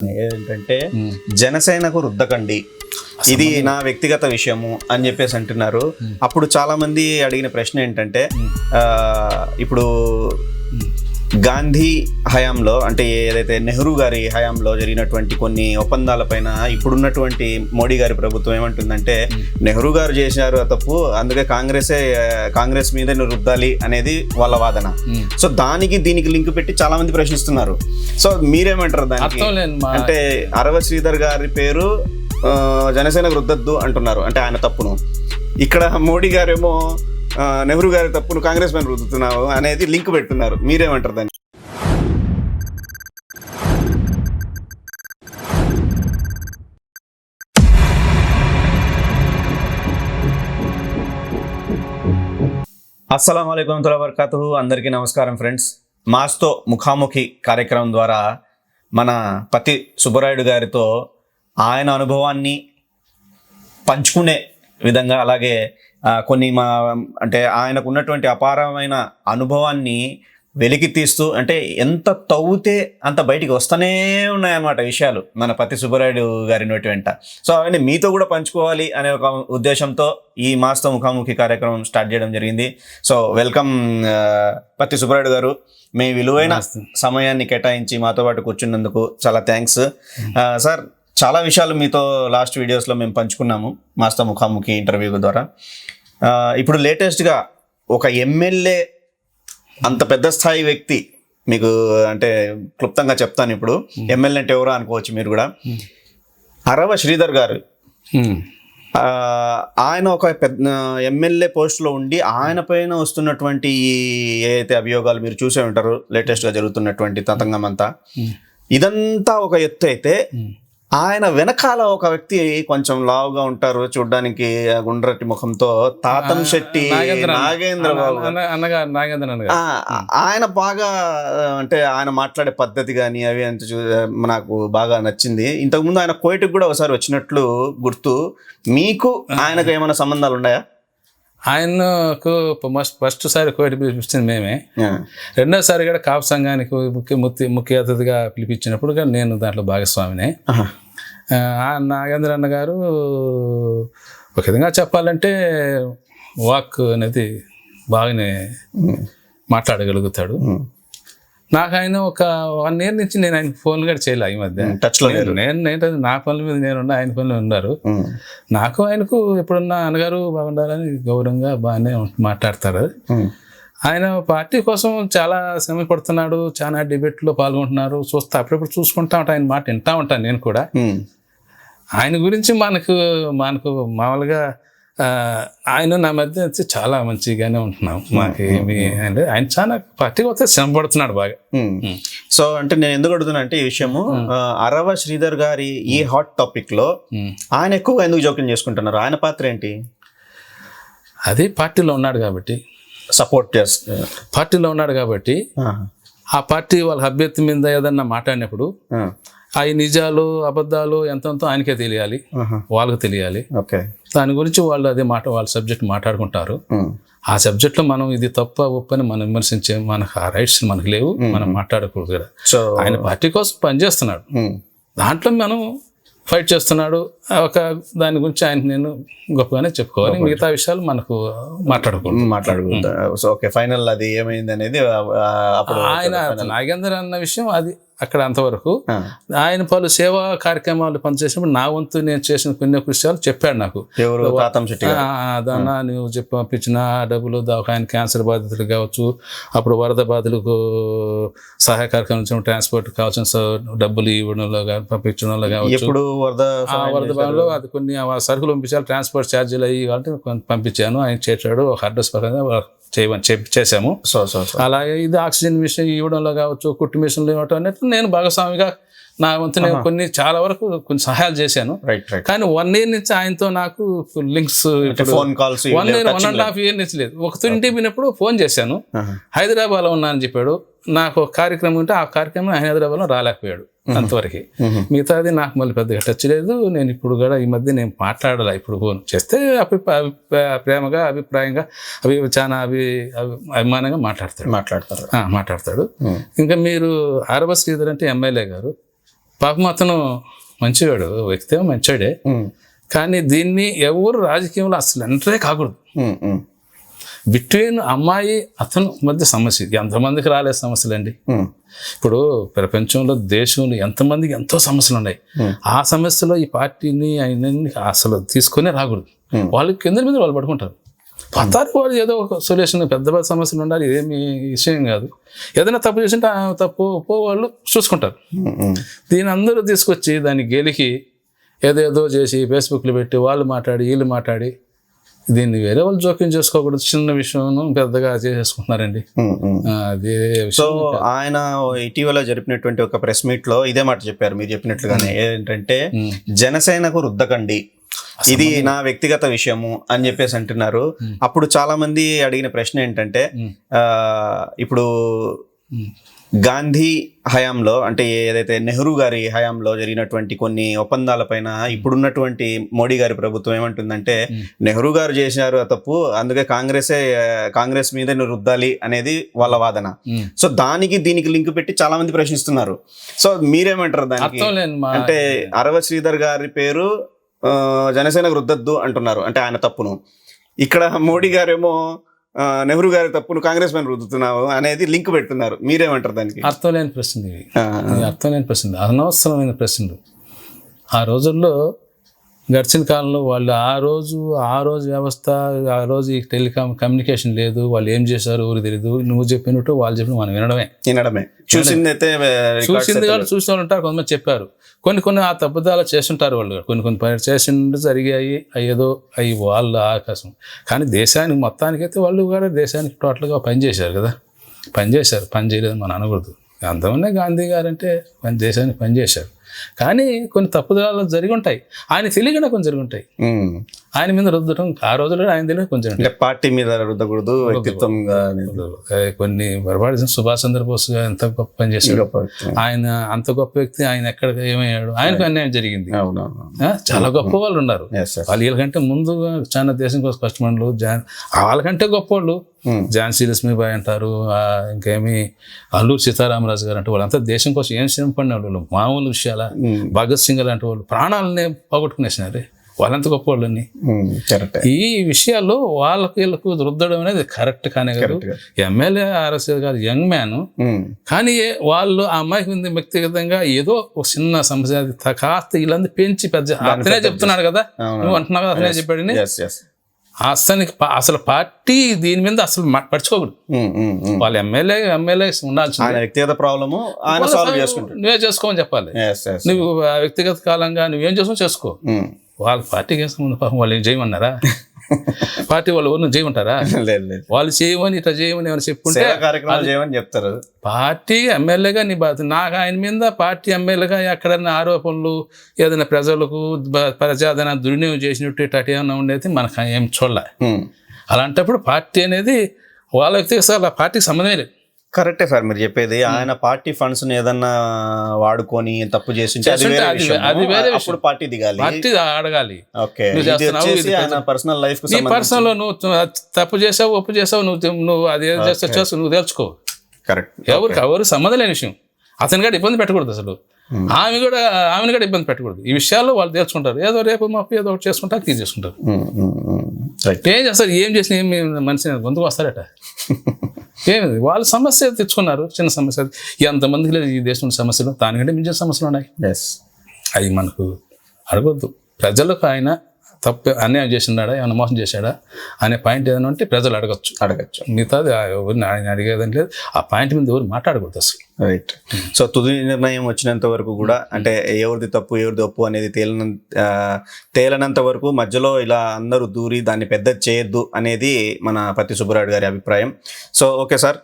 ఏంటంటే జనసేనకు రుద్దకండి. ఇది నా వ్యక్తిగత విషయము అని చెప్పేసి అంటున్నారు. అప్పుడు చాలా మంది అడిగిన ప్రశ్న ఏంటంటే ఆ, ఇప్పుడు గాంధీ హయాంలో అంటే ఏదైతే నెహ్రూ గారి హయాంలో జరిగినటువంటి కొన్ని ఒప్పందాలపైన ఇప్పుడున్నటువంటి మోడీ గారి ప్రభుత్వం ఏమంటుందంటే నెహ్రూ గారు చేశారు ఆ తప్పు అందుకే కాంగ్రెసే కాంగ్రెస్ మీద రుద్దాలి అనేది వాళ్ళ వాదన. సో దానికి దీనికి లింక్ పెట్టి చాలా మంది ప్రశ్నిస్తున్నారు. సో మీరేమంటారు దానికి? అంటే అరవ శ్రీధర్ గారి పేరు జనసేనకు రుద్దద్దు అంటున్నారు అంటే ఆయన తప్పును. ఇక్కడ మోడీ గారేమో నెహ్రూ గారి తప్పును కాంగ్రెస్ పైన రుద్దుతున్నావు అనేది లింక్ పెట్టున్నారు మీరేమంటారు దాన్ని? అస్సలం అయికం వరకతు అందరికీ నమస్కారం ఫ్రెండ్స్. మాస్తో ముఖాముఖి కార్యక్రమం ద్వారా మన పతి సుబ్బరాయుడు గారితో ఆయన అనుభవాన్ని పంచుకునే విధంగా అలాగే కొన్ని మా అంటే ఆయనకు ఉన్నటువంటి అపారమైన అనుభవాన్ని వెలికి తీస్తూ అంటే ఎంత తవ్వుతే అంత బయటికి వస్తూనే ఉన్నాయన్నమాట విషయాలు మన పతి సుబ్బరాయుడు గారి నోటి వెంట. సో అవన్నీ మీతో కూడా పంచుకోవాలి అనే ఒక ఉద్దేశంతో ఈ మాస్తో ముఖాముఖి కార్యక్రమం స్టార్ట్ చేయడం జరిగింది. సో వెల్కమ్ పత్తి సుబ్బరాయుడు గారు. మీ విలువైన సమయాన్ని కేటాయించి మాతో పాటు కూర్చున్నందుకు చాలా థ్యాంక్స్. సార్ చాలా విషయాలు మీతో లాస్ట్ వీడియోస్లో మేము పంచుకున్నాము మాస్తో ముఖాముఖి ఇంటర్వ్యూ ద్వారా. ఇప్పుడు లేటెస్ట్గా ఒక ఎమ్మెల్యే అంత పెద్ద స్థాయి వ్యక్తి మీకు అంటే క్లుప్తంగా చెప్తాను ఇప్పుడు. ఎమ్మెల్యే అంటే ఎవరో అనుకోవచ్చు మీరు కూడా. అరవ శ్రీధర్ గారు. ఆ, ఆయన ఒక పెద్ద ఎమ్మెల్యే పోస్ట్లో ఉండి ఆయన పైన వస్తున్నటువంటి ఈ ఏదైతే అభియోగాలు మీరు చూసే ఉంటారు లేటెస్ట్గా జరుగుతున్నటువంటి తతంగం అంతా ఇదంతా ఒక ఎత్తు అయితే ఆయన వెనకాల ఒక వ్యక్తి కొంచెం లావుగా ఉంటారు చూడ్డానికి గుండ్రటి ముఖంతో. తాతం శెట్టి నాగేంద్ర బాబు నాగేంద్ర ఆయన బాగా అంటే ఆయన మాట్లాడే పద్ధతి కానీ అవి అంత నాకు బాగా నచ్చింది. ఇంతకుముందు ఆయన కోయిట్కి కూడా ఒకసారి వచ్చినట్లు గుర్తు. మీకు ఆయనకు ఏమైనా సంబంధాలు ఉన్నాయా? ఆయనకు ఫస్ట్ ఫస్ట్ సారి కోవిడ్ పిలిపించింది మేమే. రెండోసారి కూడా కాపు సంఘానికి ముఖ్య ముఖ్య ముఖ్య అతిథిగా పిలిపించినప్పుడు కూడా నేను దాంట్లో భాగస్వామినే. నాగేంద్ర అన్న గారు ఒక విధంగా చెప్పాలంటే వాక్ అనేది బాగానే మాట్లాడగలుగుతాడు. నాకు ఆయన ఒక వన్ ఇయర్ నుంచి నేను ఆయన ఫోన్ కూడా చేయలే ఈ మధ్య టచ్లో లేరు నేను నేను నా పనుల మీద నేను ఉన్నా ఆయన పనులు ఉన్నారు. నాకు ఆయనకు ఎప్పుడున్న అన్నగారు బాగుండాలని గౌరవంగా బాగానే మాట్లాడతారు. ఆయన పార్టీ కోసం చాలా శ్రమ పడుతున్నాడు చాలా డిబేట్లో పాల్గొంటున్నారు చూస్తా అప్పుడప్పుడు చూసుకుంటా ఉంటా ఆయన మాట వింటా ఉంటాను నేను కూడా. ఆయన గురించి మనకు మనకు మామూలుగా ఆయన నా మధ్య వచ్చి చాలా మంచిగానే ఉంటున్నాం. మాకు ఏమి అంటే ఆయన చాలా పార్టీ వస్తే శ్రమ పడుతున్నాడు బాగా. సో అంటే నేను ఎందుకు అడుగుతున్నా అంటే ఈ విషయము అరవ శ్రీధర్ గారి ఈ హాట్ టాపిక్లో. ఆయన ఎక్కువగా ఎందుకు జోక్యం చేసుకుంటున్నారు? ఆయన పాత్ర ఏంటి? అది పార్టీలో ఉన్నాడు కాబట్టి. సపోర్ట్ చేస్తారు పార్టీలో ఉన్నాడు కాబట్టి ఆ. పార్టీ వాళ్ళ అభ్యర్థి మీద ఏదన్నా మాట్లాడినప్పుడు ఆ ఈ నిజాలు అబద్ధాలు ఎంతంతో ఆయనకే తెలియాలి. వాళ్ళకి తెలియాలి. ఓకే. దాని గురించి వాళ్ళు అదే మాట వాళ్ళ సబ్జెక్ట్ మాట్లాడుకుంటారు. ఆ సబ్జెక్ట్లో మనం ఇది తప్ప ఒప్పని మనం విమర్శించే మనకు ఆ రైట్స్ మనకు లేవు. మనం మాట్లాడకూడదు కూడా సో ఆయన పార్టీ కోసం పనిచేస్తున్నాడు. దాంట్లో మనం ఫైట్ చేస్తున్నాడు. ఒక దాని గురించి ఆయన నేను గొప్పగానే చెప్పుకోవాలి. మిగతా విషయాలు మనకు మాట్లాడుకుంటా సో ఓకే ఫైనల్ అది ఏమైంది అనేది ఆయన నాగేందర్ అన్న విషయం అది అక్కడ అంతవరకు ఆయన పలు సేవా కార్యక్రమాలు పనిచేసినప్పుడు నా వంతు నేను చేసిన కొన్ని విషయాలు చెప్పాడు నాకు. దాన్న నువ్వు చెప్పి పంపించిన డబ్బులు ఆయన క్యాన్సర్ బాధితులు కావచ్చు అప్పుడు వరద బాధితులకు సహాయ కార్యక్రమం నుంచి ట్రాన్స్పోర్ట్ కావాల్సిన డబ్బులు ఇవ్వడంలో పంపించడంలో కావచ్చు. వరద ఆ వరద బాధలో అది కొన్ని సరుకులు పంపించాలి ట్రాన్స్పోర్ట్ ఛార్జీలు అయ్యి కాబట్టి పంపించాను. ఆయన చేశాడు ఒక అడ్రస్ వాళ్ళకి చేయమని చెప్పి చేశాము. సో సో అలాగే ఇది ఆక్సిజన్ మిషన్ ఇవ్వడంలో కావచ్చు కుట్టు మిషన్లు ఇవ్వటం అన్నట్టు నేను భాగస్వామిగా నా వంతు నేను కొన్ని చాలా వరకు కొన్ని సహాయాలు చేశాను. కానీ వన్ ఇయర్ నుంచి ఆయనతో నాకు links phone calls one year one and half year నుంచి లేదు. ఒక ఇంటికి పోయినప్పుడు ఫోన్ చేశాను. హైదరాబాద్లో ఉన్నా అని చెప్పాడు. నాకు ఒక కార్యక్రమం ఉంటే ఆ కార్యక్రమం హైదరాబాద్లో రాలేకపోయాడు. అంతవరకు. మిగతాది నాకు మళ్ళీ పెద్దగా టచ్ లేదు. నేను ఇప్పుడు కూడా ఈ మధ్య నేను మాట్లాడాలి ఇప్పుడు ఫోన్? చేస్తే అభి ప్రేమగా అభిప్రాయంగా అవి చాలా అభి అభి- అభిమానంగా మాట్లాడతాడు. మాట్లాడతారు. మాట్లాడతాడు. ఇంకా మీరు ఆరవ శ్రీధర్ అంటే ఎమ్మెల్యే గారు. పాపం అతను మంచివాడు వ్యక్తి మంచివాడే కానీ దీన్ని ఎవరు రాజకీయంలో అసలు ఎంటరే కాకూడదు. బిట్వీన్ అమ్మాయి అతను మధ్య సమస్య ఇది. ఎంతమందికి రాలే సమస్యలండి. ఉమ్, ఇప్పుడు ప్రపంచంలో దేశంలో ఎంతమందికి ఎంతో సమస్యలు ఉన్నాయి. ఆ సమస్యలో ఈ పార్టీని ఆయనని అసలు తీసుకొని రాకూడదు. Hmm. వాళ్ళు కింద మీద వాళ్ళు పడుకుంటారు. పతారు వాళ్ళు ఏదో ఒక సొల్యూషన్ పెద్ద పెద్ద సమస్యలు ఉండాలి ఇదేమి విషయం కాదు. ఏదైనా తప్పు చేసింటే ఆ తప్పు ఒప్పో వాళ్ళు చూసుకుంటారు. దీని అందరూ తీసుకొచ్చి దాన్ని గెలికి ఏదేదో చేసి ఫేస్బుక్లో పెట్టి వాళ్ళు మాట్లాడి వీళ్ళు మాట్లాడి దీన్ని వేరే వాళ్ళు జోక్యం చేసుకోకూడదు. చిన్న విషయం పెద్దగా చేసేసుకుంటున్నారండి అది సో ఆయన ఇటీవల జరిపినటువంటి ఒక ప్రెస్ మీట్లో ఇదే మాట చెప్పారు. మీరు చెప్పినట్లుగానే ఏంటంటే. జనసేనకు రుద్దకండి. ఇది నా వ్యక్తిగత విషయము అని చెప్పేసి అంటున్నారు. అప్పుడు చాలా మంది అడిగిన ప్రశ్న ఏంటంటే ఇప్పుడు. గాంధీ హయాంలో అంటే ఏదైతే నెహ్రూ గారి హయాంలో జరిగినటువంటి కొన్ని ఒప్పందాలపైన ఇప్పుడున్నటువంటి మోడీ గారి ప్రభుత్వం ఏమంటుందంటే నెహ్రూ గారు చేశారు ఆ తప్పు అందుకే కాంగ్రెసే కాంగ్రెస్ మీద రుద్దాలి అనేది వాళ్ళ వాదన. సో దానికి దీనికి లింక్ పెట్టి చాలా మంది ప్రశ్నిస్తున్నారు. సో మీరేమంటారు దానికి? అంటే అరవ శ్రీధర్ గారి పేరు జనసేనకు రుద్దద్దు అంటున్నారు అంటే ఆయన తప్పును. ఇక్కడ మోడీ గారేమో నెహ్రూ గారి తప్పును కాంగ్రెస్ పైన రుద్దుతున్నావు అనేది లింక్ పెడుతున్నారు. మీరేమంటారు దానికి? అర్థం లేని ప్రశ్న ఇది. అర్థం లేని ప్రశ్న అనవసరమైన ప్రశ్నలు. ఆ రోజుల్లో గడిచిన కాలంలో వాళ్ళు ఆ రోజు ఆ రోజు వ్యవస్థ ఆ రోజు ఈ టెలికాం కమ్యూనికేషన్ లేదు వాళ్ళు ఏం చేశారు ఊరు తెలియదు నువ్వు చెప్పినట్టు వాళ్ళు చెప్పిన మనం వినడమే. వినడమే. చూసింది అయితే చూసింది కాదు చూసిన ఉంటారు కొంతమంది చెప్పారు. కొన్ని కొన్ని ఆ తప్పుదాలు చేస్తుంటారు వాళ్ళు. కొన్ని కొన్ని పని చేసిండు జరిగాయి ఏదో అవి వాళ్ళ ఆకాశం. కానీ దేశానికి మొత్తానికైతే వాళ్ళు కూడా దేశానికి టోటల్గా పనిచేశారు కదా. పనిచేశారు పని చేయలేదు మనం అనకూడదు. అంతమంది గాంధీ గారు అంటే పని దేశానికి పనిచేశారు కానీ కొన్ని తప్పుదాలు జరిగి ఉంటాయి ఆయన తెలియకుండా కొన్ని జరిగి ఉంటాయి ఆయన మీద రుద్దడం ఆ రోజుల్లో ఆయన తెలియదు కొంచెం అంటే పార్టీ మీద రుద్దకూడదు వ్యక్తిత్వంగా. కొన్ని పొరపాటు సుభాష్ చంద్రబోస్ గారు ఎంత గొప్ప పని చేశాడు. ఆయన అంత గొప్ప వ్యక్తి ఆయన ఎక్కడ ఏమయ్యాడు? ఆయనకు అన్యాయం జరిగింది. చాలా గొప్ప వాళ్ళు ఉన్నారు. వాళ్ళు వీళ్ళకంటే ముందు చాలా దేశం కోసం కష్టపడలు జాన్ వాళ్ళకంటే గొప్ప వాళ్ళు. ఝాన్సీ లక్ష్మీబాయి అంటారు ఇంకేమి అల్లూరు సీతారామరాజు గారు అంటే వాళ్ళంతా దేశం కోసం ఏం శ్రమ పడిన వాళ్ళు? మామూలు విషయాల? భగత్ సింగ్ లాంటి వాళ్ళు ప్రాణాలనే పోగొట్టుకునేసినారు. వాళ్ళంత గొప్ప వాళ్ళని కరెక్ట్ ఈ విషయాల్లో వాళ్ళకి వీళ్ళకు రుద్దడం అనేది కరెక్ట్ కానే కాదు. ఎమ్మెల్యే ఆర్ఎస్ గారు యంగ్ మ్యాన్. కానీ వాళ్ళు ఆ అమ్మాయికి ఉంది వ్యక్తిగతంగా ఏదో ఒక చిన్న సమస్య కాస్త వీళ్ళందరూ పెంచి పెద్ద అతనే చెప్తున్నాడు కదా. నువ్వు అంటున్నావు కదా అతనే చెప్పాడని. ప- అసలు పార్టీ దీని మీద అసలు మ- పట్టించుకోకూడదు. వాళ్ళు ఎమ్మెల్యే ఎమ్మెల్యే ఉండాల్సింది. వ్యక్తిగత ప్రాబ్లము ఆయన సాల్వ్ చేసుకుంటాడు. నువ్వే చేసుకోమని చెప్పాలి. నువ్వు ఆ వ్యక్తిగత కాలంగా నువ్వేం చేసుకో. చేసుకో వాళ్ళ పార్టీకి సంబంధం? పాపం వాళ్ళు ఏం చేయమన్నారా? పార్టీ వాళ్ళు ఎవరు చేయమంటారా? లేదు లేదు. వాళ్ళు చేయమని ఇట్లా చేయమని ఏమైనా చెప్పుకుంటే కార్యక్రమాలు చేయమని చెప్తారు. పార్టీ ఎమ్మెల్యేగా నీ బాధ్యత. నాకు ఆయన మీద పార్టీ ఎమ్మెల్యేగా ఎక్కడైనా ఆరోపణలు ఏదైనా ప్రజలకు ప్రజాదరణ దుర్వినియోగం చేసినట్టు ఇట్లా ఏమైనా ఉండేది మనకు ఏం చూడలే. అలాంటప్పుడు పార్టీ అనేది వాళ్ళ వ్యక్తిగత పార్టీకి సంబంధమే లేదు. కరెక్టే సార్ మీరు చెప్పేది. ఆయన పార్టీ ఫండ్స్ ఏదన్నా వాడుకొని తప్పు చేసి అది వేరే అప్పుడు పార్టీ దిగాలి. పార్టీ అడగాలి. ఓకే. ఆయన పర్సనల్ లైఫ్ నీ పర్సనల్ నువ్వు తప్పు చేసావు ఒప్పు చేసావు నువ్వు నువ్వు అది చేస్తావు చేస్తావు నువ్వు తెలుసుకో కరెక్ట్. ఎవరికి ఎవరు సంబంధం లేని విషయం. అతని కూడా ఇబ్బంది పెట్టకూడదు అసలు. ఆమె కూడా ఆమెను కూడా ఇబ్బంది పెట్టకూడదు. ఈ విషయాల్లో వాళ్ళు తెలుసుకుంటారు ఏదో రేపు మాపు ఏదో ఒకటి చేసుకుంటారు తీసి చేసుకుంటారు. రైట్ ఏం చేస్తారు? ఏం చేసిన ఏం మనిషి గొంతుకు వస్తారట. ఏమిది? వాళ్ళ సమస్య తెచ్చుకున్నారు చిన్న సమస్య. ఎంతమందికి లేదు ఈ దేశంలో సమస్యలు? దానికంటే మించిన సమస్యలు ఉన్నాయి. ఎస్ అవి మనకు అడగొద్దు. ప్రజలకు ఆయన తప్పు అన్యాయం చేసినాడా ఏమైనా మోసం చేశాడా? అనే పాయింట్ ఏదైనా ఉంటే ప్రజలు అడగచ్చు. అడగచ్చు. మిగతాది ఎవరిని ఆయన అడిగేదని లేదు. ఆ పాయింట్ మీద ఎవరు మాట్లాడకూడదు అసలు. రైట్ సో తుది నిర్ణయం వచ్చినంత వరకు కూడా అంటే ఎవరిది తప్పు ఎవరిది తప్పు అనేది తేలన తేలనంత వరకు మధ్యలో ఇలా అందరూ దూరి దాన్ని పెద్ద చేయొద్దు అనేది మన పత్తి సుబ్బరాయుడు గారి అభిప్రాయం. So okay sir